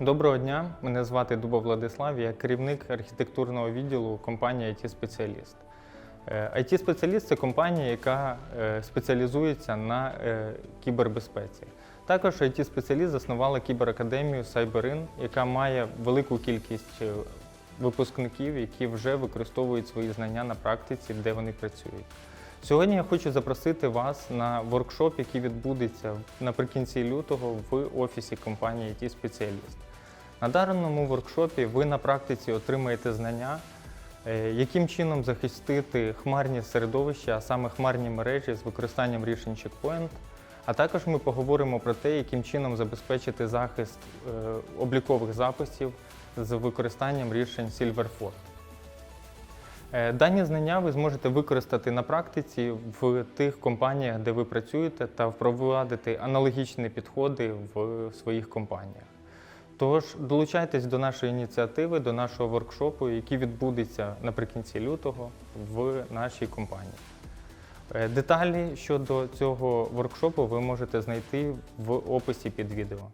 Доброго дня, мене звати Дуба Владислав, я керівник архітектурного відділу компанії IT Спеціаліст. IT Спеціаліст це компанія, яка е, спеціалізується на е, кібербезпеці. Також IT Спеціаліст заснувала кіберакадемію Cyberin, яка має велику кількість е, випускників, які вже використовують свої знання на практиці, де вони працюють. Сьогодні я хочу запросити вас на воркшоп, який відбудеться наприкінці лютого в офісі компанії IT Спеціаліст. На даному воркшопі ви на практиці отримаєте знання, е, яким чином захистити хмарні середовища, а саме хмарні мережі з використанням рішень Checkpoint. А також ми поговоримо про те, яким чином забезпечити захист е, облікових записів з використанням рішень Silverford. Е, Дані знання ви зможете використати на практиці в тих компаніях, де ви працюєте, та впровадити аналогічні підходи в своїх компаніях. Тож долучайтесь до нашої ініціативи, до нашого воркшопу, який відбудеться наприкінці лютого в нашій компанії. Е, Деталі щодо цього воркшопу ви можете знайти в описі під відео.